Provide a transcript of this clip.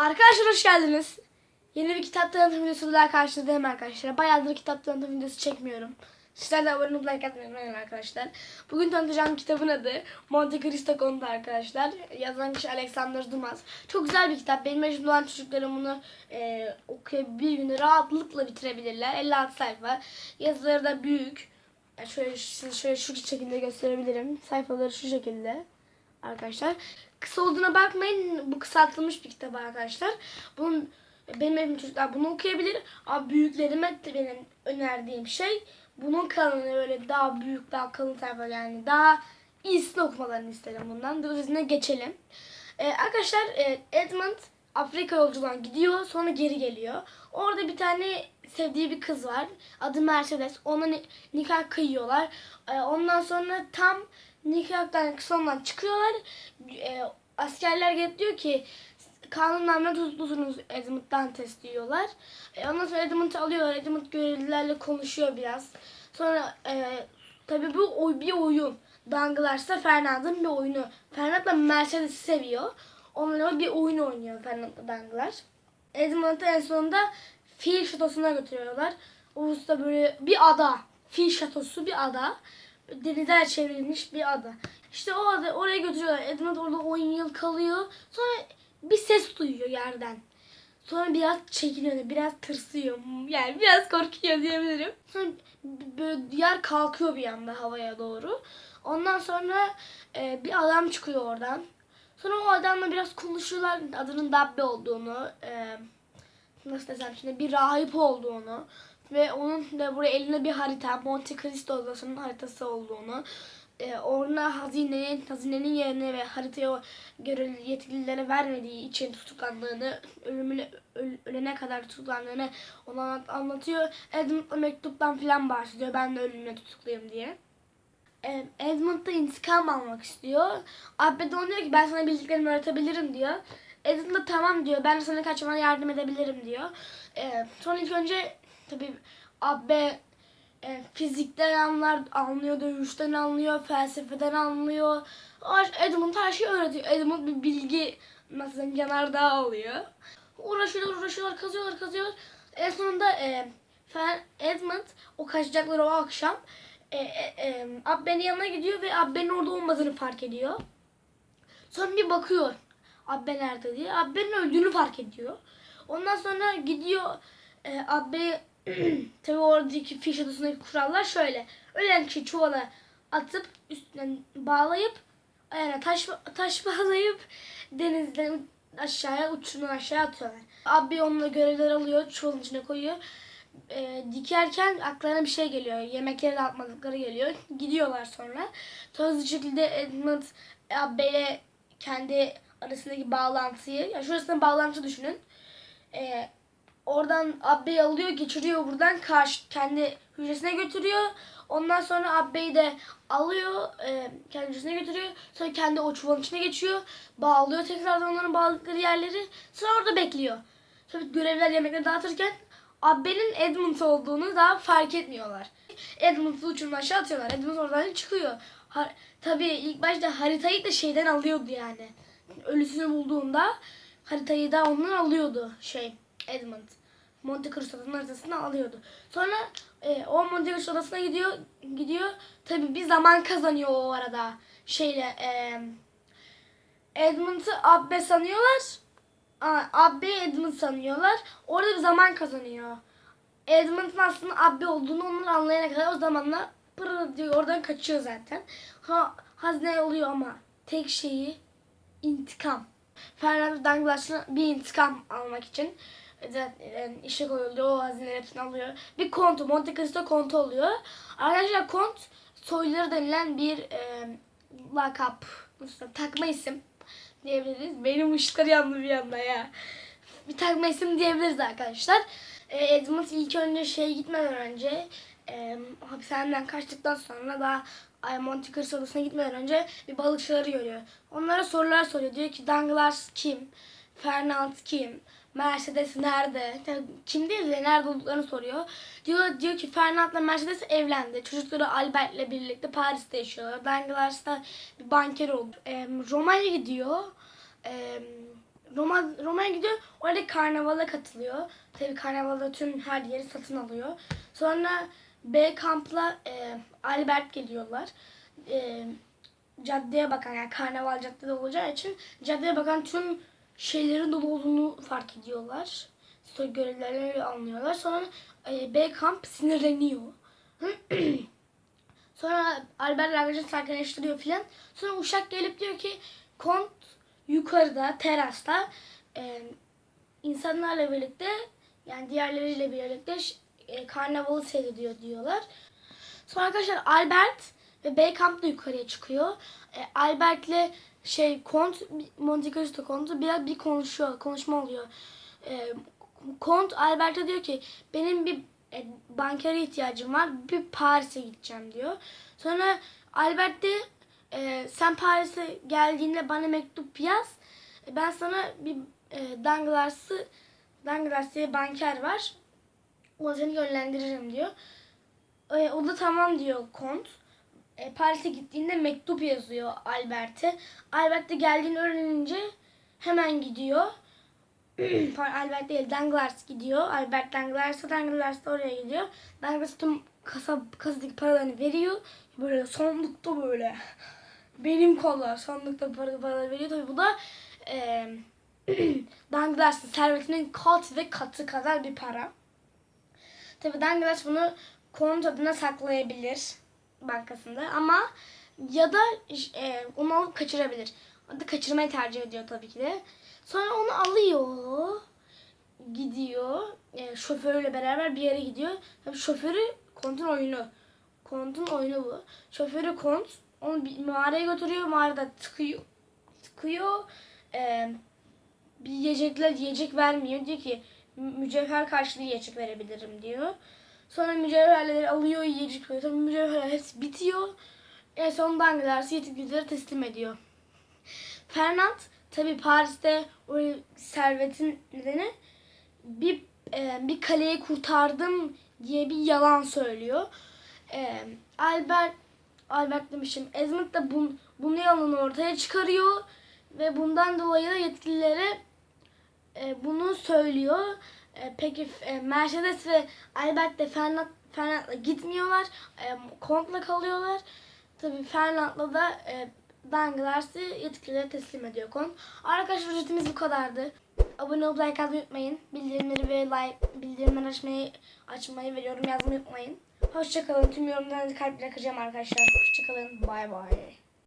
Arkadaşlar hoş geldiniz. Yeni bir kitap tanıtım videosuyla daha karşınızdayım arkadaşlar. Bayağıdır kitap tanıtım videosu çekmiyorum. Sizler de abone olup like atmayı arkadaşlar. Bugün tanıtacağım kitabın adı Monte Cristo Kontu arkadaşlar. Yazan kişi Alexander Dumas. Çok güzel bir kitap. Benim yaşımda olan çocuklarım bunu e, okuyup bir günde rahatlıkla bitirebilirler. 56 sayfa. Yazıları da büyük. E, Şöyle, şöyle şu şekilde gösterebilirim. Sayfaları şu şekilde arkadaşlar. Kısa olduğuna bakmayın. Bu kısaltılmış bir kitap arkadaşlar. Bunun benim evim çocuklar bunu okuyabilir. Ama büyüklerime de benim önerdiğim şey bunun kalını böyle daha büyük, daha kalın sayfa yani daha iyisini okumalarını isterim bundan. Dolayısıyla geçelim. Ee, arkadaşlar e, Edmund Afrika yolculuğuna gidiyor sonra geri geliyor. Orada bir tane sevdiği bir kız var. Adı Mercedes. Ona ni- nikah kıyıyorlar. Ee, ondan sonra tam nikahtan sondan çıkıyorlar. Ee, askerler gelip diyor ki kanunlarla tutuklusunuz Edmund Dantes diyorlar. E, ondan sonra Edmund'u alıyorlar. Edmund görevlilerle konuşuyor biraz. Sonra e, tabii bu oy, bir oyun. Danglars'ta Fernand'ın bir oyunu. Fernand da Mercedes'i seviyor. Onlarla bir oyun oynuyor Fernand'la Danglars. Edmund'u en sonunda fil şatosuna götürüyorlar. Da böyle bir ada. Fil şatosu bir ada. Denizler çevrilmiş bir ada. İşte o ada oraya götürüyorlar. Edmund orada 10 yıl kalıyor. Sonra bir ses duyuyor yerden. Sonra biraz çekiniyor, biraz tırsıyor. Yani biraz korkuyor diyebilirim. Sonra böyle yer kalkıyor bir anda havaya doğru. Ondan sonra e, bir adam çıkıyor oradan. Sonra o adamla biraz konuşuyorlar. Adının Dabbe olduğunu, e, nasıl desem şimdi bir rahip olduğunu ve onun da buraya elinde bir harita, Monte Cristo adasının haritası olduğunu, e, orada hazinenin, hazinenin yerine ve haritaya görevli yetkililere vermediği için tutuklandığını, ölümüne, öl- ölene kadar tutuklandığını ona anlat- anlatıyor. Edmund'la mektuptan filan bahsediyor. Ben de ölümüne tutukluyum diye. E, Edmund da intikam almak istiyor. Abbe de diyor ki ben sana bildiklerimi öğretebilirim diyor. Edmund da tamam diyor. Ben sana kaçmana yardım edebilirim diyor. E, sonra ilk önce tabii Abbe e, fizikten anlar, anlıyor, dövüşten anlıyor, felsefeden anlıyor. Edmund her şeyi öğretiyor. Edmund bir bilgi diyeyim, yanardağ oluyor. Uğraşıyorlar, uğraşıyorlar, kazıyorlar, kazıyorlar. En sonunda e, Edmund o kaçacakları o akşam e, e, e, Abbe'nin yanına gidiyor ve Abbe'nin orada olmadığını fark ediyor. Sonra bir bakıyor Abbe nerede diye. Abbe'nin öldüğünü fark ediyor. Ondan sonra gidiyor e, Abbe tabii oradaki fiş adasındaki kurallar şöyle. Ölen kişi çuvala atıp üstüne bağlayıp ayağına taş, taş bağlayıp denizden aşağıya uçurumdan aşağıya atıyorlar. Abi onunla görevler alıyor çuvalın içine koyuyor. E, dikerken aklına bir şey geliyor. Yemekleri de atmadıkları geliyor. Gidiyorlar sonra. Hızlı şekilde Edmund abiyle kendi arasındaki bağlantıyı, ya şurasında bağlantı düşünün. E, oradan abbeyi alıyor, geçiriyor buradan karşı kendi hücresine götürüyor. Ondan sonra abbeyi de alıyor, e, kendi hücresine götürüyor. Sonra kendi o çuvalın içine geçiyor. Bağlıyor tekrardan onların bağladıkları yerleri. Sonra orada bekliyor. Tabii görevler yemekleri dağıtırken Abbe'nin Edmund olduğunu daha fark etmiyorlar. Edmund'u uçurumdan aşağı atıyorlar. Edmund oradan çıkıyor. Ha, tabii ilk başta haritayı da şeyden alıyordu yani. Ölüsünü bulduğunda haritayı da ondan alıyordu şey Edmund. Monte Cristo'nun haritasını alıyordu. Sonra e, o Monte Cristo adasına gidiyor. Gidiyor. Tabii bir zaman kazanıyor o arada. Şeyle e, Edmund'u Abbe sanıyorlar. Aa, Abbe Edmund sanıyorlar. Orada bir zaman kazanıyor. Edmund'un aslında Abbe olduğunu onlar anlayana kadar o zamanla pırr diyor oradan kaçıyor zaten. Ha, hazine oluyor ama tek şeyi intikam. Fernando Douglas'ın bir intikam almak için zaten işe koyuluyor. O hazineleri hepsini alıyor. Bir kontu, Monte Cristo kontu oluyor. Arkadaşlar kont soyluları denilen bir e, lakap, nasıl takma isim diyebiliriz. Benim ışıklar yandı bir anda ya. Bir takma isim diyebiliriz arkadaşlar. E, Edmund ilk önce şeye gitmeden önce e, hapishaneden kaçtıktan sonra daha Ay, Monte Cristo adasına gitmeden önce bir balıkçıları görüyor. Onlara sorular soruyor. Diyor ki Danglars kim? Fernand kim? Mercedes nerede? Yani kim değil de nerede olduklarını soruyor. Diyor, diyor ki Fernand'la Mercedes evlendi. Çocukları Albert'le birlikte Paris'te yaşıyorlar. Danglars da bir banker oldu. E, Roma'ya gidiyor. E, Roma Roma'ya gidiyor. Orada karnavala katılıyor. Tabii karnavalda tüm her yeri satın alıyor. Sonra B kampla e, Albert geliyorlar. E, caddeye bakan yani karnaval caddede olacağı için caddeye bakan tüm şeylerin dolu olduğunu fark ediyorlar. Sonra görevlerini anlıyorlar. Sonra e, B kamp sinirleniyor. Sonra Albert Lagrange'ı sakinleştiriyor filan. Sonra uşak gelip diyor ki Kont yukarıda terasta e, insanlarla birlikte yani diğerleriyle birlikte e, karnavalı seyrediyor diyorlar. Sonra arkadaşlar Albert ve Baykamp da yukarıya çıkıyor. E, Albert'le şey Kont Monte Cristo Kont'u biraz bir konuşuyor. Konuşma oluyor. E, Kont Albert'e diyor ki benim bir e, bankere ihtiyacım var. Bir Paris'e gideceğim diyor. Sonra Albert de e, sen Paris'e geldiğinde bana mektup yaz. E, Ben sana bir e, Danglars'ı Danglars diye banker var. Ona seni yönlendiririm diyor. E, o da tamam diyor Kont. E, Paris'e gittiğinde mektup yazıyor Albert'e. Albert de geldiğini öğrenince hemen gidiyor. Albert değil Danglars gidiyor. Albert Danglars'a Danglars da oraya gidiyor. Danglars tüm kasa, kasadaki paralarını veriyor. Böyle sandıkta böyle. Benim kollar sandıkta para, paraları veriyor. Tabii bu da e, Danglars'ın servetinin kat ve katı kadar bir para. Tabii Danglass bunu konut adına saklayabilir bankasında ama ya da e, onu alıp kaçırabilir. O kaçırmayı tercih ediyor tabii ki de. Sonra onu alıyor, gidiyor, e, şoförüyle beraber bir yere gidiyor. Tabii şoförü kontun oyunu. Kontun oyunu bu. Şoförü kont onu bir mağaraya götürüyor. Mağarada tıkıyor. Tıkıyor. E, bir yiyecekler yiyecek vermiyor. Diyor ki "Mü- mücevher karşılığı yiyecek verebilirim diyor. Sonra mücevherleri alıyor yiyecek veriyor. Sonra mücevherler hepsi bitiyor. En sonunda giderse yetkililere teslim ediyor. Fernand tabi Paris'te o servetin nedeni bir e, bir kaleyi kurtardım diye bir yalan söylüyor. E, Albert Albert demişim. Esmond da bun, bunu yalanı ortaya çıkarıyor ve bundan dolayı da yetkililere e, bunu söylüyor. E, peki e, Mercedes ve Albert de Fernand, Fernand'la gitmiyorlar. E, Comte'la kalıyorlar. Tabii Fernand'la da e, Danglars'ı yetkililere teslim ediyor Comte. Arkadaşlar ücretimiz bu kadardı. Abone olup like atmayı unutmayın. Bildirimleri ve like bildirimleri açmayı, açmayı ve yorum yazmayı unutmayın. Hoşçakalın. Tüm yorumlarınızı kalple kıracağım arkadaşlar. Hoşçakalın. Bay bay.